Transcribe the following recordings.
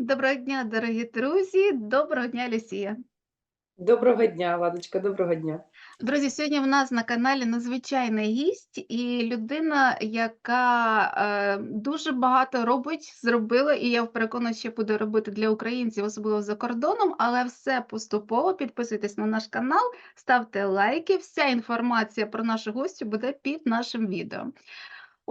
Доброго дня, дорогі друзі! Доброго дня, Люсія! Доброго дня, Ладочка, доброго дня. Друзі, сьогодні в нас на каналі надзвичайний гість і людина, яка е, дуже багато робить, зробила, і я переконана, що буде робити для українців, особливо за кордоном, але все поступово. Підписуйтесь на наш канал, ставте лайки. Вся інформація про нашу гостю буде під нашим відео.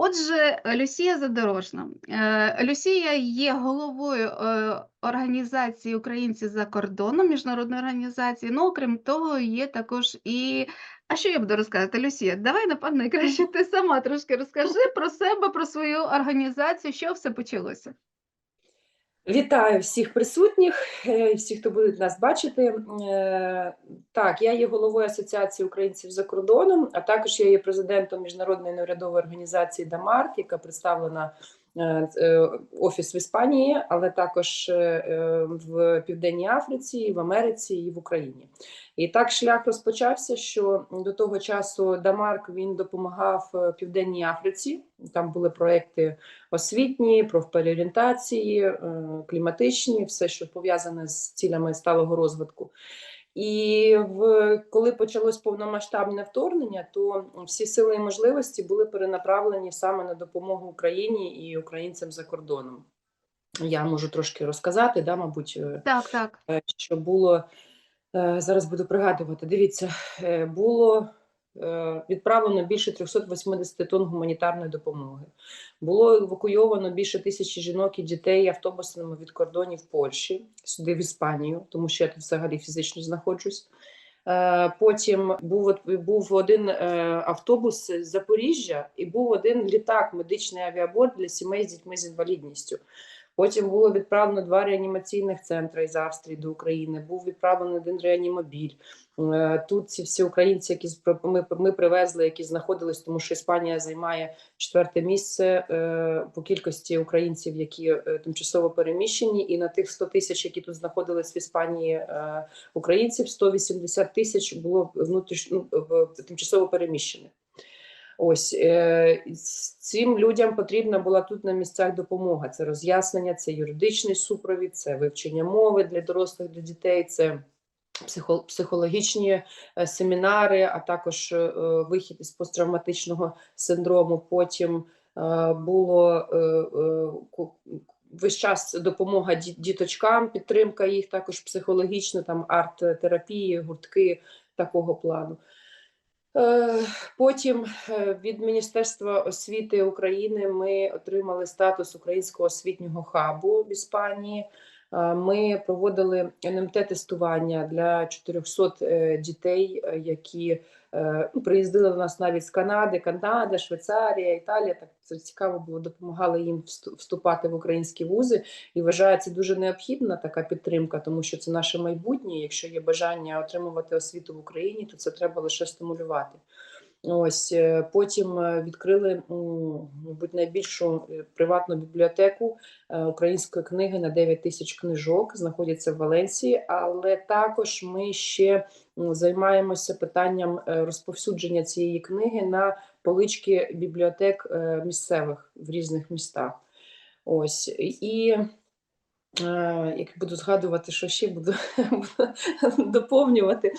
Отже, Люсія Задорожна. Е, Люсія є головою е, організації Українці за кордоном, міжнародної організації. Ну, окрім того, є також і. А що я буду розказувати, Люсія? Давай, напевно, краще ти сама трошки розкажи про себе, про свою організацію, що все почалося. Вітаю всіх присутніх, е, всіх, хто буде нас бачити. Е, Так, я є головою Асоціації українців за кордоном, а також я є президентом міжнародної неурядової організації Дамарт, яка представлена офіс в Іспанії, але також е, е, в Південній Африці, в Америці і в Україні. І так шлях розпочався, що до того часу Дамарк він допомагав е, Південній Африці. Там були проекти освітні, профпереорієнтації, е, кліматичні, все, що пов'язане з цілями сталого розвитку. І в коли почалось повномасштабне вторгнення, то всі сили і можливості були перенаправлені саме на допомогу Україні і українцям за кордоном. Я можу трошки розказати, да, мабуть, е, Так, так. е, що було е, зараз буду пригадувати. Дивіться, було відправлено більше 380 тонн гуманітарної допомоги. Було евакуйовано більше тисячі жінок і дітей автобусами від кордонів Польщі сюди в Іспанію, тому що я тут взагалі фізично знаходжусь. Е, Потім був був один е, автобус з Запоріжжя і був один літак, медичний авіаборд для сімей з дітьми з інвалідністю. Потім було відправлено два реанімаційних центри з Австрії до України. Був відправлений один реанімобіль. Е, Тут ці всі українці, які ми, ми привезли, які знаходились, тому що Іспанія займає четверте місце е, по кількості українців, які е, тимчасово переміщені, і на тих 100 тисяч, які тут знаходились в Іспанії українців, 180 тисяч було внутрішньо ну, тимчасово переміщених. Ось цим людям потрібна була тут на місцях допомога. Це роз'яснення, це юридичний супровід, це вивчення мови для дорослих, для дітей, це психологічні е, семінари, а також е, е, вихід із посттравматичного синдрому. Потім було весь час допомога діточкам, підтримка їх також психологічна, там арт-терапії, гуртки такого плану. Потім від Міністерства освіти України ми отримали статус українського освітнього хабу в Іспанії. Е, Ми проводили НМТ-тестування для 400 е, дітей, е, які ну, приїздили до нас навіть з Канади, Канада, Швейцарія, Італія. Так це цікаво було, допомагали їм всту- вступати в українські вузи. І вважається дуже необхідна така підтримка, тому що це наше майбутнє. Якщо є бажання отримувати освіту в Україні, то це треба лише стимулювати. Ось е, потім е, відкрили, мабуть, найбільшу е, приватну бібліотеку української книги на 9 тисяч книжок, знаходяться в Валенції, але також ми ще займаємося питанням розповсюдження цієї книги на полички бібліотек місцевих в різних містах. Ось і як буду згадувати, що ще буду, доповнювати.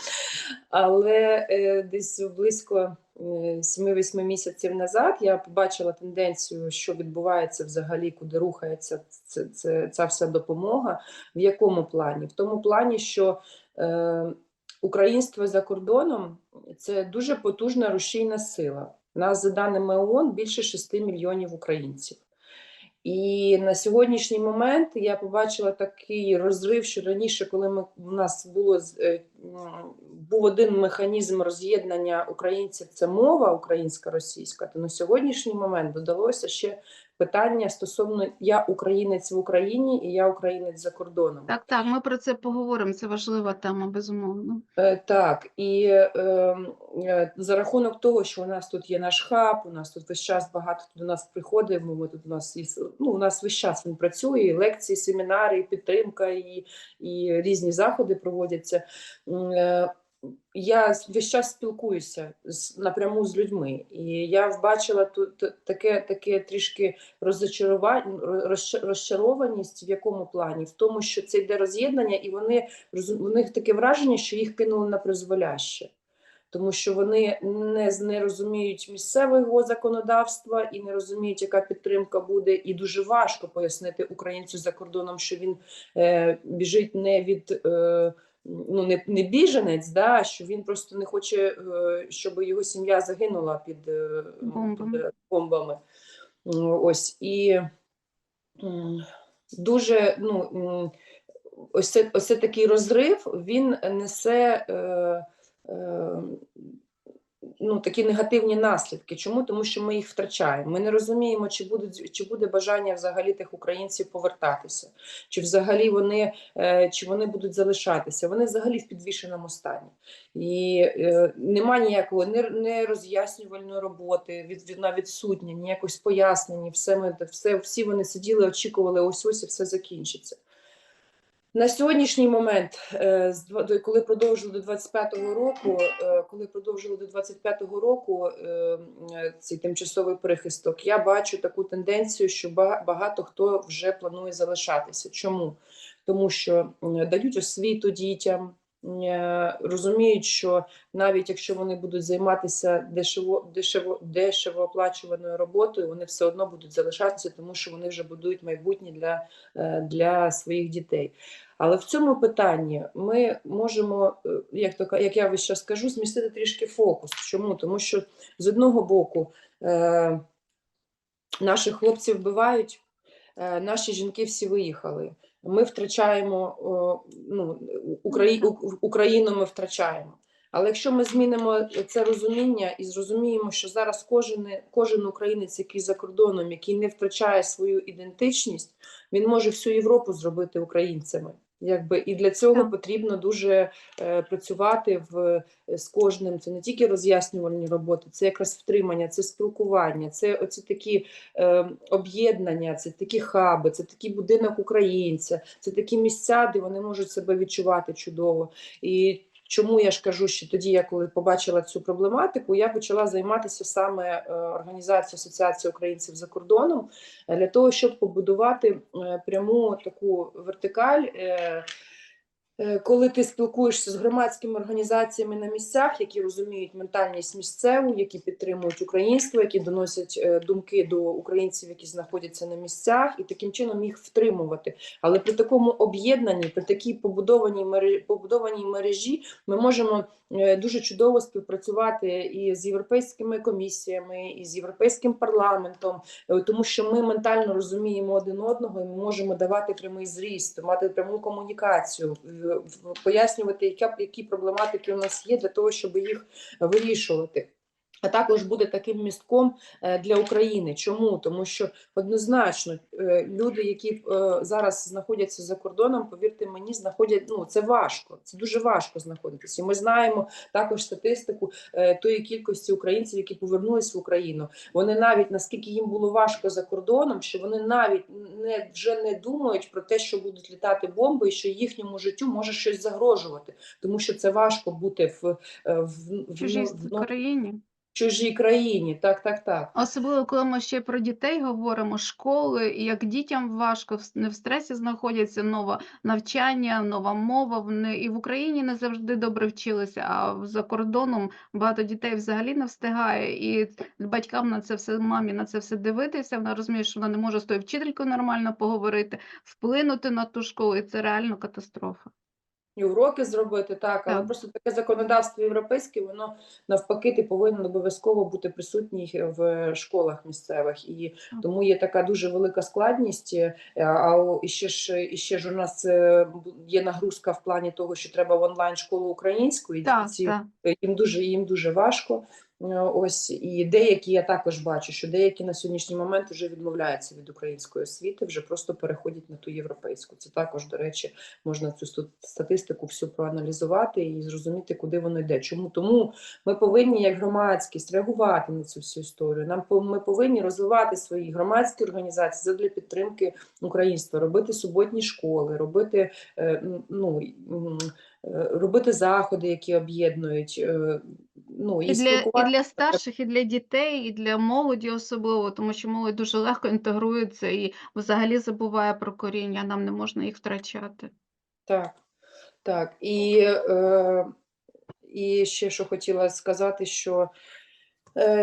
Але е, десь близько е, 7-8 місяців назад я побачила тенденцію, що відбувається взагалі, куди рухається це, це, ця вся допомога. В якому плані? В тому плані, що е, українство за кордоном це дуже потужна рушійна сила. У нас, за даними ООН, більше 6 мільйонів українців. І на сьогоднішній момент я побачила такий розрив, що раніше, коли ми у нас було е, був один механізм роз'єднання українців, це мова українська російська, то на сьогоднішній момент додалося ще питання стосовно я українець в Україні і я українець за кордоном. Так, так, ми про це поговоримо. Це важлива тема, безумовно. Е, Так, і е, е, за рахунок того, що у нас тут є наш хаб, у нас тут весь час багато до нас приходить. Ми тут у нас і ну, у нас весь час він працює, і лекції, семінари, і підтримка, і, і різні заходи проводяться. Я весь час спілкуюся з, напряму з людьми, і я вбачила тут таке, таке трішки розчарування, розчарованість в якому плані? В тому, що це йде роз'єднання, і вони у них таке враження, що їх кинули на призволяще. Тому що вони не, не розуміють місцевого законодавства і не розуміють, яка підтримка буде, і дуже важко пояснити українцю за кордоном, що він е, біжить не від е, ну не, не біженець, да, що він просто не хоче, е, щоб його сім'я загинула під, е, Бомбами. під е, бомбами. Ось і дуже ну, ось це, ось це такий розрив, він несе. Е, Ну, такі негативні наслідки. Чому? Тому що ми їх втрачаємо. Ми не розуміємо, чи буде, чи буде бажання взагалі тих українців повертатися, чи взагалі вони, е, чи вони будуть залишатися. Вони взагалі в підвішеному стані. І е, нема ніякого не, не роботи, від, від відсутня, ніякось пояснень. Все ми все, всі вони сиділи, очікували, ось ось і все закінчиться. На сьогоднішній момент, е, коли продовжили до 25-го року, е, коли продовжили до 25-го року е, цей тимчасовий прихисток, я бачу таку тенденцію, що ба- багато хто вже планує залишатися. Чому? Тому що дають освіту дітям, розуміють, що навіть якщо вони будуть займатися дешево, дешево, дешево оплачуваною роботою, вони все одно будуть залишатися, тому що вони вже будують майбутнє для, е, для своїх дітей. Але в цьому питанні ми можемо, е, як то як я весь час кажу, змістити трішки фокус. Чому? Тому що з одного боку е, наших хлопців вбивають, е, наші жінки всі виїхали. Ми втрачаємо ну, Украї... Україну ми втрачаємо. Але якщо ми змінимо це розуміння і зрозуміємо, що зараз кожен, кожен українець, який за кордоном, який не втрачає свою ідентичність, він може всю Європу зробити українцями. Якби і для цього Так. потрібно дуже е, працювати в з кожним. Це не тільки роз'яснювальні роботи, це якраз втримання, це спілкування, це оці такі е, об'єднання, це такі хаби, це такий будинок українця, це такі місця, де вони можуть себе відчувати чудово. І чому я ж кажу, що тоді, я коли побачила цю проблематику, я почала займатися саме е, організацією Асоціації українців за кордоном е, для того, щоб побудувати е, пряму таку вертикаль. Е, Коли ти спілкуєшся з громадськими організаціями на місцях, які розуміють ментальність місцеву, які підтримують українство, які доносять е, думки до українців, які знаходяться на місцях, і таким чином їх втримувати. Але при такому об'єднанні, при такій побудованій мережі, побудованій мережі, ми можемо е, дуже чудово співпрацювати і з європейськими комісіями, і з європейським парламентом, тому що ми ментально розуміємо один одного, і ми можемо давати прямий зріст, мати пряму комунікацію, пояснювати, які проблематики у нас є для того, щоб їх вирішувати. А також буде таким містком е, для України. Чому? Тому що однозначно е, люди, які е, зараз знаходяться за кордоном, повірте мені, знаходять ну це важко. Це дуже важко знаходитися. І ми знаємо також статистику тої кількості українців, які повернулись в Україну. Вони навіть наскільки їм було важко за кордоном, що вони навіть не вже не думають про те, що будуть літати бомби, і що їхньому життю може щось загрожувати, тому що це важко бути в, в, в, чужій в, в країні. Чужій країні. Так, так, так. Особливо, коли ми ще про дітей говоримо, школи, як дітям важко, не в стресі знаходяться нове навчання, нова мова. Вони і в Україні не завжди добре вчилися, а за кордоном багато дітей взагалі не встигає. І батькам на це все, мамі на це все дивитися. Вона розуміє, що вона не може з тою вчителькою нормально поговорити, вплинути на ту школу, і це реально катастрофа. І уроки зробити, так, але Так. просто таке законодавство європейське, воно навпаки, ти повинен обов'язково бути присутній в школах місцевих. І тому є така дуже велика складність. е, А і ще ж і ще ж у нас е, є нагрузка в плані того, що треба в онлайн школу українську, і Так, ці так. їм дуже їм дуже важко. Е, Ось і деякі я також бачу, що деякі на сьогоднішній момент вже відмовляються від української освіти, вже просто переходять на ту європейську. Це також, до речі, можна цю статистику всю проаналізувати і зрозуміти, куди воно йде. Чому тому ми повинні, як громадськість, реагувати на цю всю історію. Нам ми повинні розвивати свої громадські організації для підтримки українства, робити суботні школи, робити е, ну. Робити заходи, які об'єднують. е, Ну, і, І для, і для старших, і для дітей, і для молоді особливо, тому що молодь дуже легко інтегрується і взагалі забуває про коріння, нам не можна їх втрачати. Так, так. І, е, і ще що хотіла сказати, що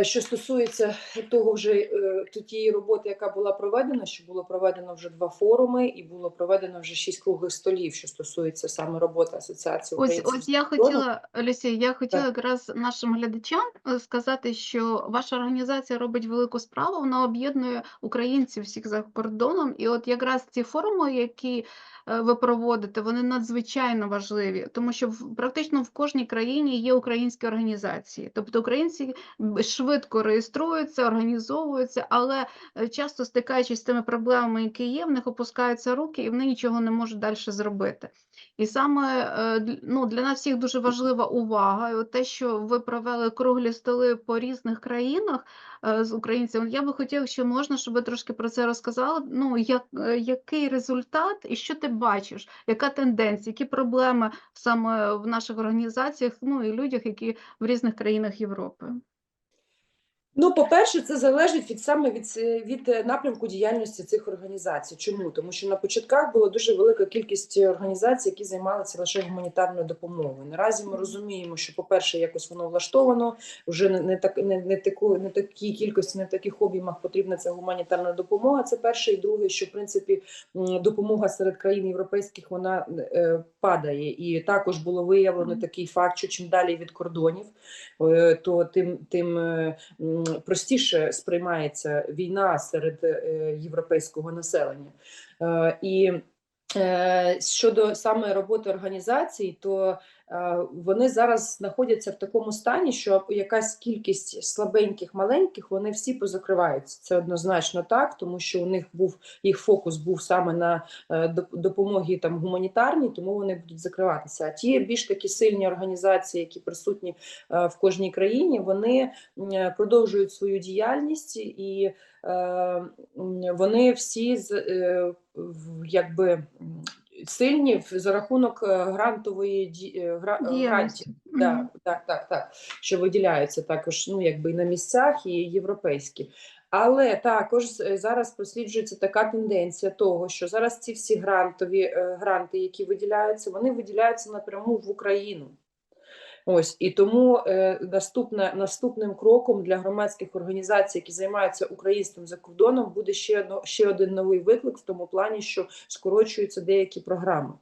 що стосується того вже е, тієї роботи, яка була проведена, що було проведено вже два форуми, і було проведено вже шість круглих столів, що стосується саме роботи асоціації Ось, українців. ось я хотіла, Олексій, я хотіла якраз нашим глядачам е, сказати, що ваша організація робить велику справу, вона об'єднує українців всіх за кордоном. І от якраз ці форуми, які е, ви проводите, вони надзвичайно важливі, тому що практично в кожній країні є українські організації. Тобто українці швидко реєструються, організовуються, але е, часто стикаючись з тими проблемами, які є, в них опускаються руки, і вони нічого не можуть далі зробити. І саме е, ну, для нас всіх дуже важлива увага. Те, що ви провели круглі столи по різних країнах е, з українцями, я би хотіла, що можна, щоб ви трошки про це розказали. Ну, як, який результат і що ти бачиш, яка тенденція, які проблеми саме в наших організаціях, ну і людях, які в різних країнах Європи? Ну, по-перше, це залежить від саме від, від е, напрямку діяльності цих організацій. Чому? Тому що на початках була дуже велика кількість організацій, які займалися лише гуманітарною допомогою. Наразі ми розуміємо, що, по-перше, якось воно влаштовано, вже не, так не, не таку, не такій кількості, не в таких об'ємах потрібна ця гуманітарна допомога. Це перше, і друге, що в принципі допомога серед країн європейських вона е, падає. І також було виявлено такий факт, що чим далі від кордонів, е, то тим тим. е, простіше сприймається війна серед е, європейського населення. Е, І е, щодо саме роботи організацій, то вони зараз знаходяться в такому стані, що якась кількість слабеньких, маленьких, вони всі позакриваються. Це однозначно так, тому що у них був їх фокус був саме на е, допомогі там гуманітарній, тому вони будуть закриватися. А ті більш такі сильні організації, які присутні е, в кожній країні, вони продовжують свою діяльність і е, вони всі е, якби сильні за рахунок е, грантової е, гра- е, грантів. Діяльності. Да, Мгм. так, так, так. Що виділяються також, ну якби на місцях, і європейські. Але також зараз просліджується така тенденція того, що зараз ці всі грантові гранти, які виділяються, вони виділяються напряму в Україну. Ось і тому е, наступне, наступним кроком для громадських організацій, які займаються українством за кордоном, буде ще одно, ще один новий виклик в тому плані, що скорочуються деякі програми.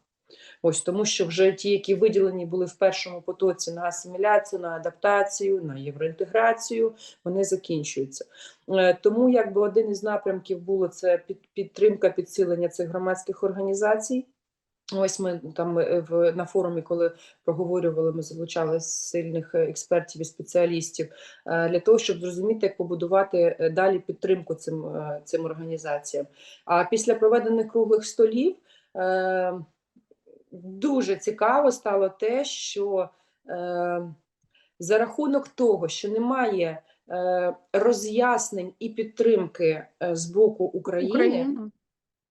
Ось тому, що вже ті, які виділені були в першому потоці на асиміляцію, на адаптацію, на євроінтеграцію, вони закінчуються. Е, Тому якби один із напрямків було це під, підтримка підсилення цих громадських організацій. Ось ми там е, в на форумі, коли проговорювали, ми залучали сильних е, експертів і спеціалістів е, для того, щоб зрозуміти, як побудувати далі підтримку цим, цим організаціям. А після проведених круглих столів дуже цікаво стало те, що за рахунок того, що немає роз'яснень і підтримки з боку України. Україна.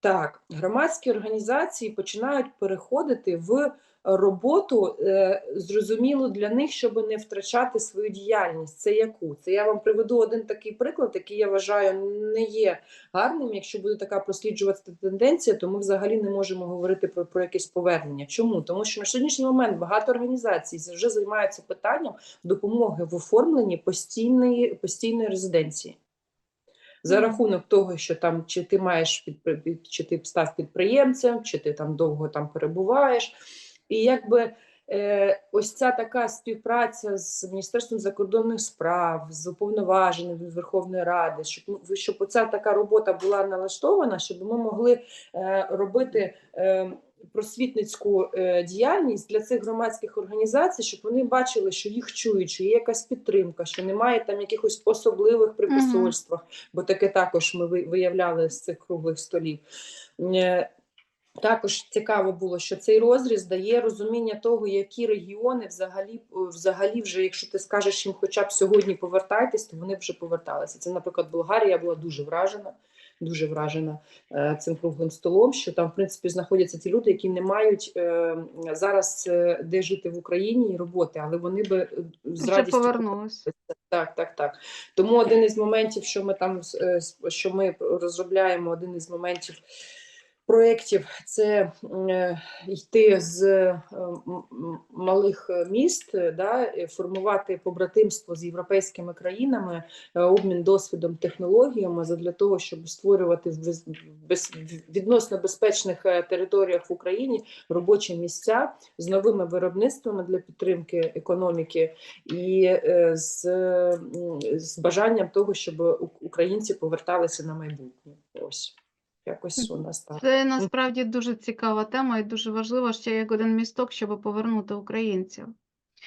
Так, громадські організації починають переходити в роботу е, зрозуміло для них, щоб не втрачати свою діяльність. Це яку? Це я вам приведу один такий приклад, який я вважаю не є гарним. Якщо буде така просліджуватися тенденція, то ми взагалі не можемо говорити про, про якесь повернення. Чому? Тому що на сьогоднішній момент багато організацій вже займаються питанням допомоги в оформленні постійної, постійної резиденції. За рахунок того, що там чи ти маєш під, чи ти став підприємцем, чи ти там довго там перебуваєш. І якби е, ось ця така співпраця з Міністерством закордонних справ, з уповноваженим від Верховної Ради, щоб, ну, щоб оця така робота була налаштована, щоб ми могли е, робити. Е, Просвітницьку е, діяльність для цих громадських організацій, щоб вони бачили, що їх чують, що є якась підтримка, що немає там якихось особливих при посольствах, бо таке також ми виявляли з цих круглих столів. Е, Також цікаво було, що цей розріз дає розуміння того, які регіони взагалі, взагалі вже, якщо ти скажеш їм хоча б сьогодні повертайтесь, то вони вже поверталися. Це, наприклад, Болгарія була дуже вражена, дуже вражена е, цим круглим столом. Що там, в принципі, знаходяться ті люди, які не мають е, зараз е, де жити в Україні і роботи, але вони би з радістю повернулися. так, так, так. Тому один із моментів, що ми там що ми розробляємо, один із моментів проєктів це е, йти з е, малих міст, да, формувати побратимство з європейськими країнами, е, обмін досвідом, технологіями задля того, щоб створювати в відносно безпечних територіях в Україні робочі місця з новими виробництвами для підтримки економіки і з, з бажанням того, щоб українці поверталися на майбутнє. Ось якось у нас так. Це насправді дуже цікава тема і дуже важливо ще як один місток, щоб повернути українців.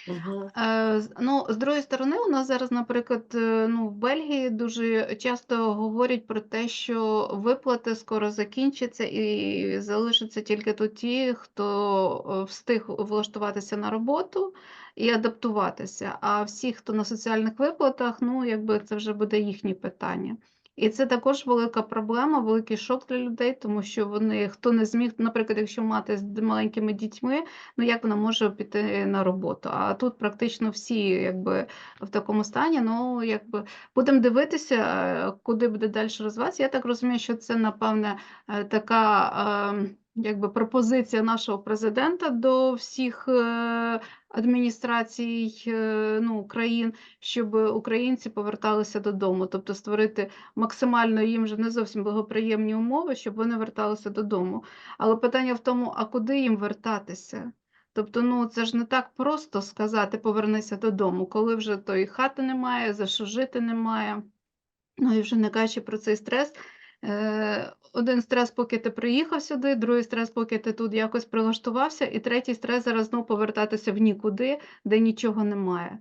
Угу. Е, Ну, з другої сторони, у нас зараз, наприклад, е, ну, в Бельгії дуже часто говорять про те, що виплати скоро закінчаться і залишаться тільки тут ті, хто е, встиг влаштуватися на роботу і адаптуватися. А всі, хто на соціальних виплатах, ну, якби це вже буде їхнє питання. І це також велика проблема, великий шок для людей, тому що вони, хто не зміг, наприклад, якщо мати з маленькими дітьми, ну як вона може піти на роботу? А тут практично всі якби в такому стані. Ну якби будемо дивитися, е, куди буде далі розвиватися. Я так розумію, що це напевне е, така е, якби пропозиція нашого президента до всіх е, адміністрацій е, ну, країн, щоб українці поверталися додому, тобто створити максимально їм же не зовсім благоприємні умови, щоб вони верталися додому. Але питання в тому, а куди їм вертатися? Тобто, ну це ж не так просто сказати повернися додому, коли вже тої хати немає, за що жити немає. Ну і вже не кажучи про цей стрес. Е, один стрес, поки ти приїхав сюди, другий стрес, поки ти тут якось прилаштувався, і третій стрес зараз знову повертатися в нікуди, де нічого немає.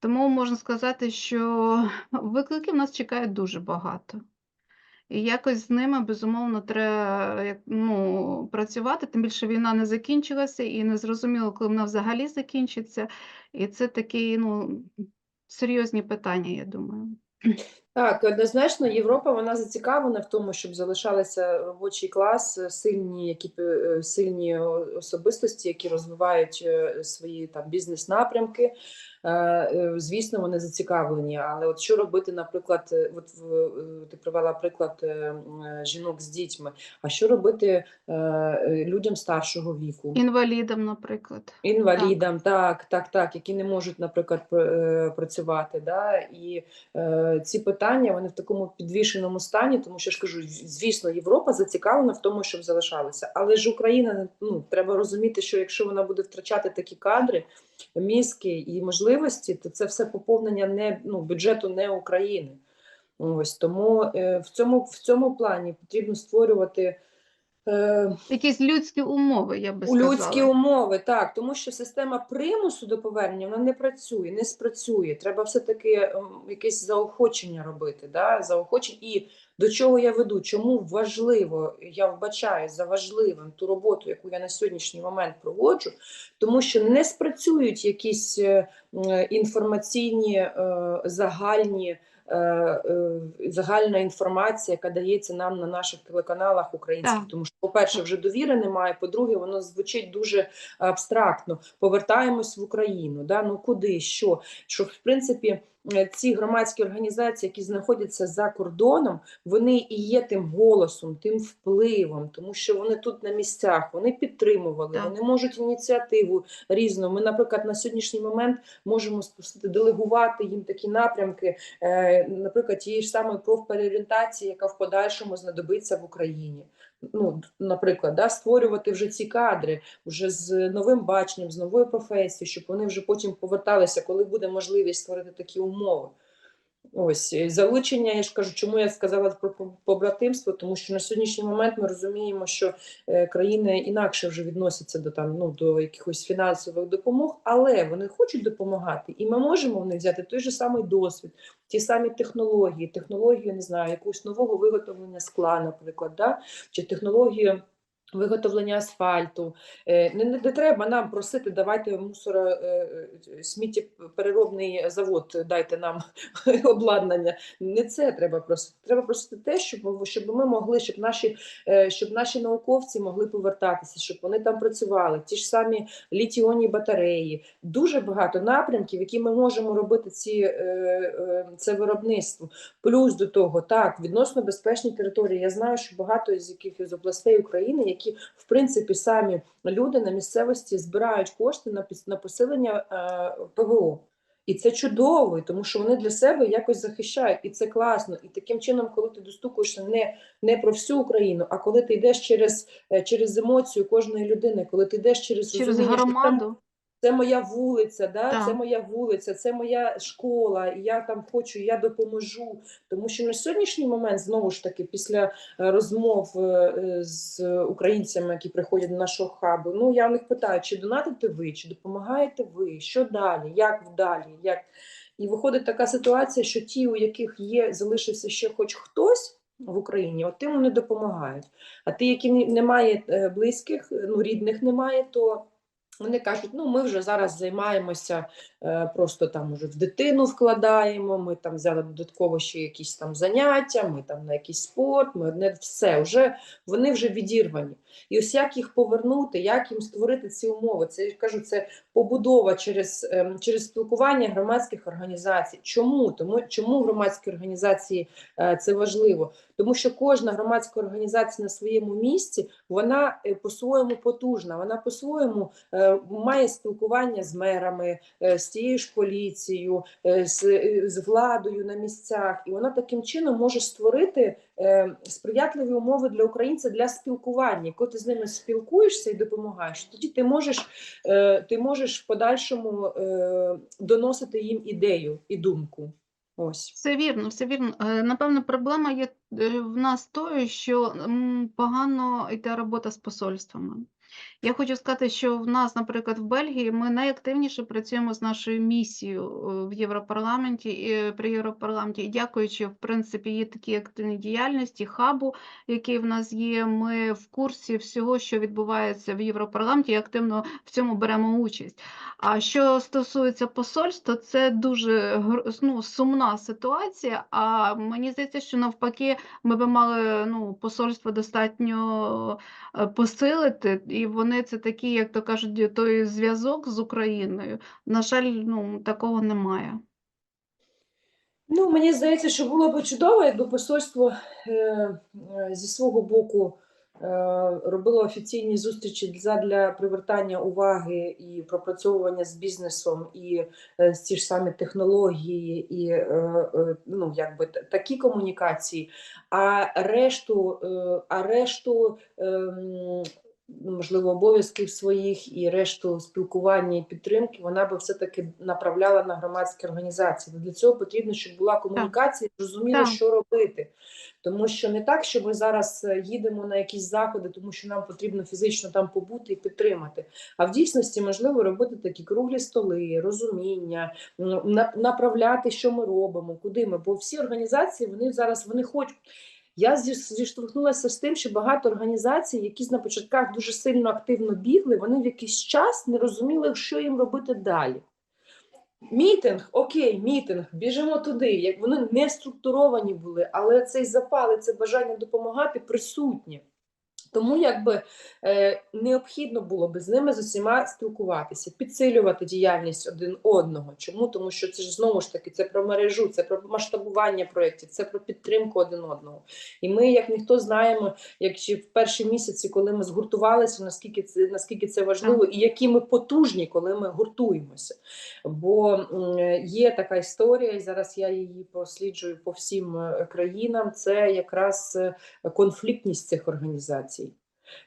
Тому можна сказати, що викликів нас чекає дуже багато. І якось з ними, безумовно, треба ну, працювати, тим більше війна не закінчилася і не зрозуміло, коли вона взагалі закінчиться. І це такі ну, серйозні питання, я думаю. Так, однозначно, Європа вона зацікавлена в тому, щоб залишалися робочий клас, сильні, які е, сильні особистості, які розвивають е, свої там бізнес-напрямки. Е, е, Звісно, вони зацікавлені. Але от що робити, наприклад, е, от ти привела приклад жінок з дітьми. А що робити людям старшого віку? Інвалідам, наприклад. Інвалідам, так, так, так, які не можуть, наприклад, працювати. Да? І ці питання вони в такому підвішеному стані, тому що я ж кажу, звісно, Європа зацікавлена в тому, щоб залишалися. Але ж Україна, ну треба розуміти, що якщо вона буде втрачати такі кадри, мізки і можливості, то це все поповнення не ну, бюджету не України. Ось тому е, в цьому в цьому плані потрібно створювати. Е, Якісь людські умови, я би сказала. людські умови, так, тому що система примусу до повернення вона не працює, не спрацює. Треба все-таки ем, якесь заохочення робити. Да? Заохочення. І до чого я веду? Чому важливо, я вбачаю за важливим ту роботу, яку я на сьогоднішній момент проводжу, тому що не спрацюють якісь е, інформаційні е, загальні. Е, е, Загальна інформація, яка дається нам на наших телеканалах українських, Так. тому що, по-перше, вже довіри немає. По-друге, воно звучить дуже абстрактно. Повертаємось в Україну. Да? Ну куди, що? Що в принципі ці громадські організації, які знаходяться за кордоном, вони і є тим голосом, тим впливом, тому що вони тут на місцях, вони підтримували, Так. вони можуть ініціативу різну. Ми, наприклад, на сьогоднішній момент можемо спросити делегувати їм такі напрямки, е, наприклад, тієї ж самої профпереорієнтації, яка в подальшому знадобиться в Україні. Ну, наприклад, да, створювати вже ці кадри вже з новим баченням, з новою професією, щоб вони вже потім поверталися, коли буде можливість створити такі умови. Ось залучення, я ж кажу, чому я сказала про побратимство, тому що на сьогоднішній момент ми розуміємо, що е, країни інакше вже відносяться до там ну до якихось фінансових допомог, але вони хочуть допомагати, і ми можемо в них взяти той же самий досвід, ті самі технології, технологію не знаю, якогось нового виготовлення скла, наприклад, да? чи технологію Виготовлення асфальту. Е, Не, не, не треба нам просити, давайте мусоро е, е, сміттєпереробний завод, дайте нам обладнання. Не це треба просити. Треба просити те, щоб, щоб ми могли, щоб наші, щоб наші науковці могли повертатися, щоб вони там працювали. Ті ж самі літіонні батареї. Дуже багато напрямків, які ми можемо робити ці, це виробництво. Плюс до того, так, відносно безпечні території. Я знаю, що багато з якихось областей України, які в принципі самі люди на місцевості збирають кошти на на посилення е, ПВО. І це чудово, тому що вони для себе якось захищають, і це класно. І таким чином, коли ти достукуєшся не, не про всю Україну, а коли ти йдеш через, е, через емоцію кожної людини, коли ти йдеш через, Через розуміння, громаду. Це моя вулиця, да? Так. це моя вулиця, це моя школа, і я там хочу, я допоможу. Тому що на сьогоднішній момент, знову ж таки, після е, розмов е, е, з українцями, які приходять до нашого хабу, ну я в них питаю, чи донатите ви, чи допомагаєте ви, що далі, як далі, як. І виходить така ситуація, що ті, у яких є, залишився ще хоч хтось в Україні, от тим вони допомагають. А ті, які немає близьких, ну рідних немає, то вони кажуть, ну ми вже зараз займаємося е, просто там уже в дитину вкладаємо, ми там взяли додатково ще якісь там заняття, ми там на якийсь спорт, ми одне все, вже вони вже відірвані. І ось як їх повернути, як їм створити ці умови? Це кажу, це побудова через, ем, через спілкування громадських організацій. Чому? Тому чому громадські організації е, це важливо? Тому що кожна громадська організація на своєму місці вона е, по-своєму потужна, вона по-своєму е, має спілкування з мерами, з тією ж поліцією, з, з владою на місцях, і вона таким чином може створити сприятливі умови для українця для спілкування. Коли ти з ними спілкуєшся і допомагаєш, тоді ти можеш, е, ти можеш в подальшому е, доносити їм ідею і думку. Ось. Все вірно, все вірно. Е, Напевно, проблема є е, в нас тою, що погано йде робота з посольствами. Я хочу сказати, що в нас, наприклад, в Бельгії ми найактивніше працюємо з нашою місією е, в Європарламенті і при Європарламенті. І дякуючи, в принципі, є такі активні діяльності хабу, який в нас є. Ми в курсі всього, що відбувається в Європарламенті, і активно в цьому беремо участь. А що стосується посольств, то це дуже ну, сумна ситуація. А мені здається, що навпаки, ми би мали ну, посольство достатньо е, посилити, і вони це такі, як то кажуть, той зв'язок з Україною. На жаль, ну, такого немає. Ну, мені здається, що було б чудово, якби посольство е, е, зі свого боку е, робило офіційні зустрічі для привертання уваги і пропрацьовування з бізнесом, і е, ті ж самі технології, і ну, якби такі комунікації. А решту, а решту ем, можливо, обов'язків своїх і решту спілкування і підтримки вона би все-таки направляла на громадські організації. Для цього потрібно, щоб була комунікація, Так. що робити. Тому що не так, що ми зараз е, їдемо на якісь заходи, тому що нам потрібно фізично там побути і підтримати. А в дійсності можливо робити такі круглі столи, розуміння, направляти, що ми робимо, куди ми. Бо всі організації вони зараз вони хочуть. Я зіштовхнулася з тим, що багато організацій, які на початках дуже сильно активно бігли, вони в якийсь час не розуміли, що їм робити далі. Мітинг, окей, мітинг, біжимо туди. Як вони не структуровані були, але цей запал і це бажання допомагати присутнє. Тому якби необхідно було би з ними з усіма спілкуватися, підсилювати діяльність один одного. Чому? Тому що це ж знову ж таки це про мережу, це про масштабування проєктів, це про підтримку один одного. І ми, як ніхто, знаємо, як ще в перші місяці, коли ми згуртувалися, наскільки це наскільки це важливо, і які ми потужні, коли ми гуртуємося. Бо є така історія, і зараз я її просліджую по всім е, країнам. Це якраз е, конфліктність цих організацій.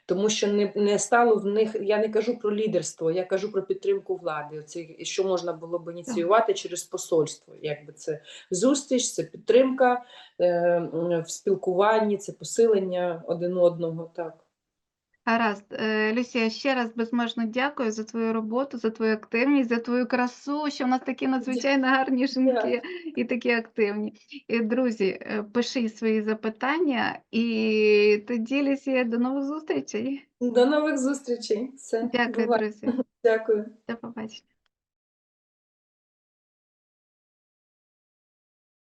Тому що не, не стало в них, я не кажу про лідерство, я кажу про підтримку влади. Оце, що можна було б ініціювати через посольство. Якби це зустріч, це підтримка е, в спілкуванні, це посилення один одного. Так. Гаразд. Е, Люсія, ще раз безмежно дякую за твою роботу, за твою активність, за твою красу, що в нас такі надзвичайно гарні жінки і такі активні. І, друзі, е, пиши свої запитання, і І тоді, Люсія, до нових зустрічей. До нових зустрічей. Все, Дякую, бувай. друзі. Дякую. До побачення.